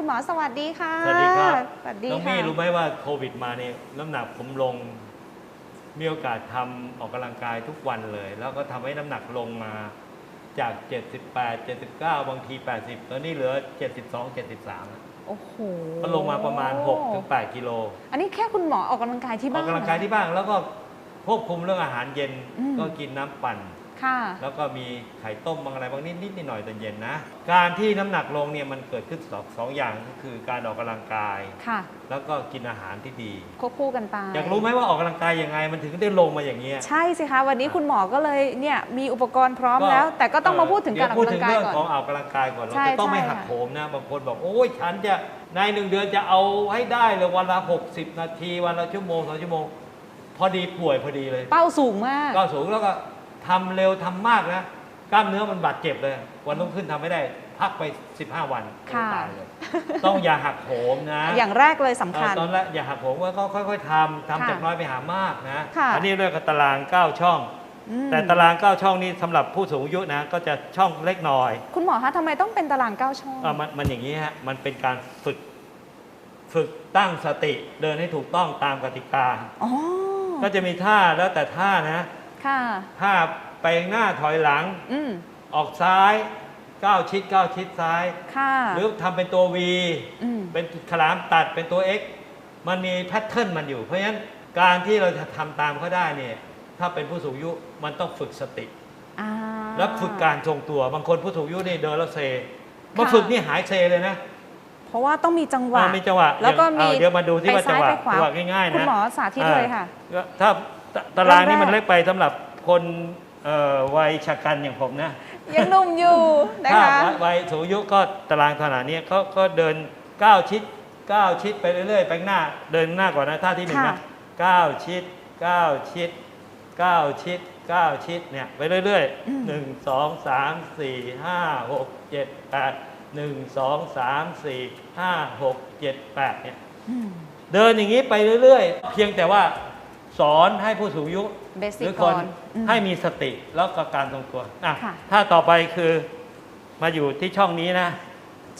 คุณหมอสวัสดีค่ะสวัสดีครับสวัสดีน้องค่ะมี่รู้ไหมว่าโควิดมาเนี่ยน้ำหนักผมลง มีโอกาสทำออกกำลังกายทุกวันเลย แล้วก็ทำให้น้ำหนักลงมาจาก 78 79 บางที 80ตอนนี้เหลือ 72 73โอ้โหก็ลงมาประมาณ6ถึง8กิโลอันนี้แค่คุณหมอออกกำลังกายที่อบ้าอน กกำลังกายที่บ้านแล้วก็ควบคุมเรื่องอาหารเย็นอืม ก็กินน้ำปั่น ค่ะ แล้วก็มีไข่ต้มบางอะไรบางนิดนิดหน่อยๆตอนเย็นนะ การที่น้ำหนักลงเนี่ยมันเกิดขึ้นสองสองอย่างก็คือการออกกำลังกาย ค่ะ แล้วก็กินอาหารที่ดี ควบคู่กันไปอยากรู้ไหมว่าออกกำลังกายยังไงมันถึงได้ลงมาอย่างเงี้ยใช่สิคะ วันนี้คุณหมอก็เลยเนี่ยมีอุปกรณ์พร้อมก็แล้ว แต่ก็ต้องมาพูดถึงเดี๋กายรออกวพูดกำลัถึงงกายเรื่องก่อนของออกกำลังกายก่อนเราใช่จะต้องไม่ใช่หักค่ะ โหมนะบางคนบอกโอ้ยฉันจะในหนึ่งเดือนจะเอาให้ได้เลยวันละ 60 นาทีวันละชั่วโมงสองชั่วโมง พอดีป่วยพอดีเลย เป้าสูงมาก ก็สูงแล้วก็ ทำเร็วทำมากนะกล้ามเนื้อมันบาดเจ็บเลย วันรุ่งขึ้นทำไม่ได้ พักไป 15 วันค่ะตายเลย ต้องอย่าหักโหมนะ อย่างแรกเลยสำเอ่คัอญตอนแรกอย่าหักโหมว่าก็ค่อยๆทำทำค่ะจากน้อยไปหามากนะค่ะอันี้เรียกว่าตาราง 9 ช่องอืมแต่ตาราง 9 ช่องนี้สำหรับผู้สูงอายุนะ ก็จะช่องเล็กน้อย คุณหมอคะทำไมต้องเป็นตารางเก้าช่องเอ่อมันมันอย่างนี้ฮะ มันเป็นการฝึก ฝึกตั้งสติเดินให้ถูกต้องตามกติกาอ๋อก็จะมีท่าแล้วแต่ท่านะ ค่ะท่าไปหน้าถอยหลัง อืมออกซ้ายก้าวชิดก้าวชิดซ้าย ค่ะหรือทำเป็นตัว V อืมเป็นขลามตัดเป็นตัว X มันมีแพทเทิร์นมันอยู่ เพราะฉะนั้นการที่เราจะทำตามเขาได้เนี่ยถ้าเป็นผู้สูงอายุมันต้องฝึกสติ อ่า และฝึกการทรงตัว บางคนผู้สูงอายุนี่เดินแล้วเซมาค่ะ ฝึกนี่หายเซเลยนะเพราะว่าต้องมีจังหวะ อ่ามีจังหวะแล้วก็อย่างมีเอาเดี๋ยวมาดูที่ว่าไปซ้ยจังหวะไปขจังหวะง่ายๆนะคุณหมอสาธิตเลยค่ะก็ถ้า ตตารางนี้เริ่มแรกมันเล็กไปสำหรับคนเอ่อวัยชะกันอย่างผมนะยังหนุ่มอยู่นะถ้าคะวัยวัยสูงอายุก็ตารางขนาดนี้เขาก็เดินก้าวชิดก้าวชิดไปเรื่อยๆไปข้างหน้า เดินหน้าก่อนนะท่าที่หนึ่งค่ะ นะก้าวชิดก้าวชิดก้าวชิดก้าวชิดเนี่ยไปเรื่อยๆหนึ่งสองสามสี่ห้าหกเจ็ดแปดหนึ่งสองสามสี่ห้าหกเจ็ดแปดเนี่ย อืม เดินอย่างนี้ไปเรื่อย ๆ เพียงแต่ว่า สอนให้ผู้สูงอายุเบหสิกรือคก่อนนอืม ให้มีสติแล้วก็การทรงตัวอะค่ะ ถ้าต่อไปคือมาอยู่ที่ช่องนี้นะ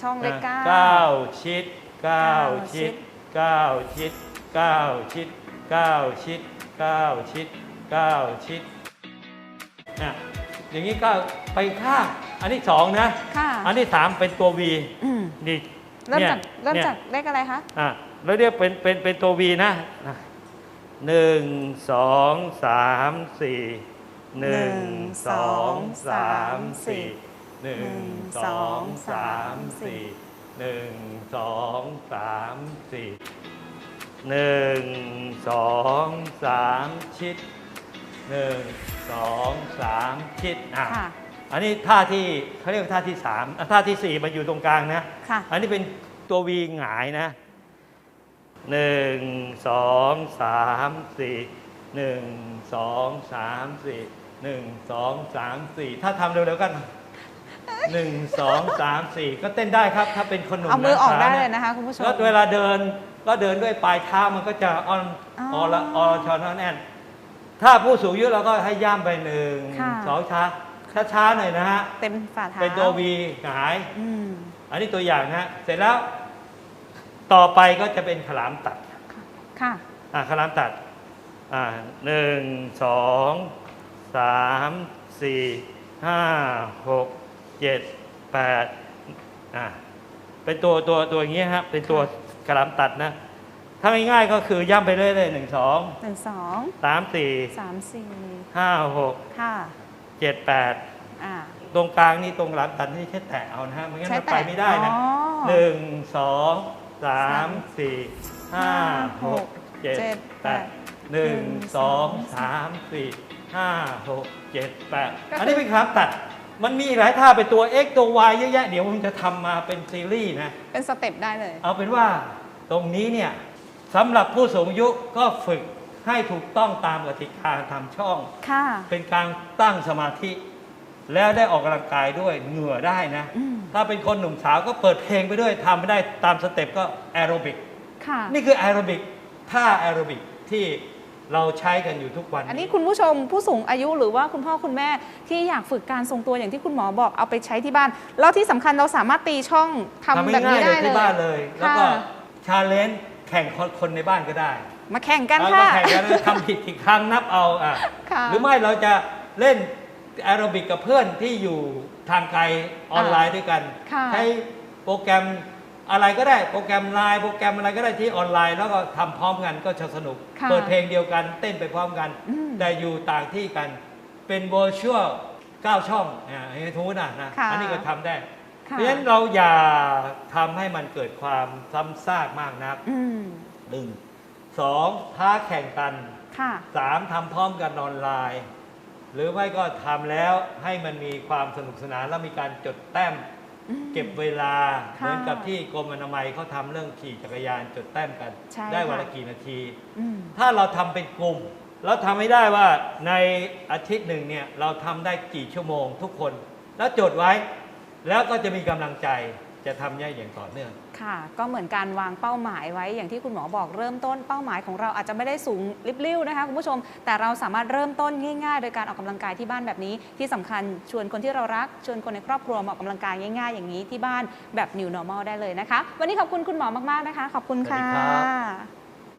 ช่องเลขนะเก้า เก้าชิดเก้าเก้าชิชิดดเก้าชิดเก้าชิดเก้าชิดเก้าชิดเก้าชิดนะอย่างนี้ก็ไปข้างอันที่สองนะ ค่ะ อันที่สามเป็นตัว V อืมนี่เริ่มนี่ยจากเริ่มนี่ยจากเลขอะไรคะ อะแล้วเรียกเป็นเป็นเป็นตัว V นะนะ หนึ่งสองสามสี่หนึ่งสองสามสี่หนึ่งสองสามสี่หนึ่งสองสามสี่หนึ่งสองสามชิดหนึ่งสองสามชิดอะค่ะ อันนี้ท่าที่เขาเรียกว่าท่าที่สามอะท่าที่สี่มันอยู่ตรงกลางนะค่ะ อันนี้เป็นตัววีหงายนะ หนึ่งสองสามสี่หนึ่งสองสามสี่หนึ่งสองสามสี่ถ้าทำเร็วๆกันหนึ่งสองสามสี่ก็เต้นได้ครับ ถ้าเป็นคนหนุ่มเอามือออกได้ช้เลยนะคะคุณผู้ชมแล้วเวลาเดินก็เดินด้วยปลายเท้ามันก็จะอ่อนอ๋อออละออละชอนอนแอนถ้าผู้สูงอายุเราก็ให้ย่ำไปหนึ่งค่ะสองช้าช้าๆหน่อยนะฮะเต็มฝ่าเท้าเป็นตัววีหงายอืมอันนี้ตัวอย่างนะฮะเสร็จแล้ว ต่อไปก็จะเป็นขลามตัดค่ะอ่าขลามตัดอ่าหนึ่งสองสามสี่ห้าหกเจ็ดแปดอ่าเป็นตัวตัวตัวอย่างเงี้ยครับเป็นตัวขลามตัดนะ ถ้าง่ายๆก็คือย่ำไปเรื่อยๆหนึ่งสองหนึ่งสองสามสี่สามสี่ห้าหกค่ะเจ็ดแปดอ่าตรงกลางนี่ตรงหลังตัดนี่แค่แตะเอานะฮะไม่งั้นใช้มันแตะไปไม่ได้นะอ๋อหนึ่งสอง สามสี่ห้าหกเจ็ดเจ็ดแปแปดดหนึ่งหนึ่งสองสองสามสี่ห้าหกเจ็ดแปดก็คืออัอันนี้เป็นครับตัดมันมีหลายท่าเป็นตัว X ตัว Y เยอะแยะ เดี๋ยวผมจะทำมาเป็นซีรีส์นะ เป็นสเต็ปได้เลย เอาเป็นว่าตรงนี้เนี่ยสำหรับผู้สูงอายุก็ฝึกให้ถูกต้องตามกติกาทำช่องค่ะเป็นการตั้งสมาธิ แล้วได้ออกกำลังกายด้วยเหงื่อได้นะอืม ถ้าเป็นคนหนุ่มสาวก็เปิดเพลงไปด้วยทำไม่ได้ตามสเต็ปก็แอโรบิก ค่ะ นี่คือแอโรบิกท่าแอโรบิกที่เราใช้กันอยู่ทุกวัน อันนี้คุณผู้ชมผู้สูงอายุหรือว่าคุณพ่อคุณแม่ที่อยากฝึกการทรงตัวอย่างที่คุณหมอบอกเอาไปใช้ที่บ้าน แล้วที่สำคัญเราสามารถตีช่องทำทำแบบง่านี้ยๆเลได้ยเลยที่บ้านเลยแล้วก็ค่ะชาเลนจ์แข่งคนคนในบ้านก็ได้มาแข่งกันแล้วค่ะ แข่งกันทำผิดกี่ครั้งนับเอาอะค่ะ หรือไม่เราจะเล่น แอโรบิกกับเพื่อนที่อยู่ทางไกลออนไลน์ด้วยกันค่ะใช้โปรแกรมอะไรก็ได้โปรแกรมไลน์โปรแกรมอะไรก็ได้ที่ออนไลน์ แล้วก็ทำพร้อมกันก็จะสนุกค่ะเปิดเพลงเดียวกันเต้นไปพร้อมกันอืมแต่อยู่ต่างที่กัน เป็น virtual 9ช่องอ่าอย่างนี้ทุกนะนะค่ะอันนี้ก็ทำได้ค่ะเพราะฉะนั้นเราอย่าทำให้มันเกิดความซ้ำซากมากนักอืมหนึ่งสองท้าแข่งกันค่ะสามทำพร้อมกันออนไลน์ หรือไม่ก็ทำแล้วให้มันมีความสนุกสนานแล้วมีการจดแต้มอืมเก็บเวลาค่ะเหมือนกับที่กรมอนามัยเขาทำเรื่องขี่จักรยานจดแต้มกัน ใช่ได้วันค่ะละกี่นาที อืม ถ้าเราทำเป็นกลุ่ม แล้วทำให้ได้ว่าในอาทิตย์หนึ่งเนี่ยเราทำได้กี่ชั่วโมงทุกคน แล้วจดไว้ แล้วก็จะมีกำลังใจ จะทำได้อย่างต่อเนื่อง ค่ะ ก็เหมือนการวางเป้าหมายไว้อย่างที่คุณหมอบอกเริ่มต้นเป้าหมายของเราอาจจะไม่ได้สูงลิบลิ่วนะคะคุณผู้ชม แต่เราสามารถเริ่มต้นง่ายๆ โดยการออกกำลังกายที่บ้านแบบนี้ ที่สำคัญชวนคนที่เรารัก ชวนคนในครอบครัวมาออกกำลังกายง่ายๆ อย่างนี้ที่บ้านแบบ new normal ได้เลยนะคะ วันนี้ขอบคุณคุณหมอมากๆนะคะ ขอบคุณสวัสค่ะดีครับ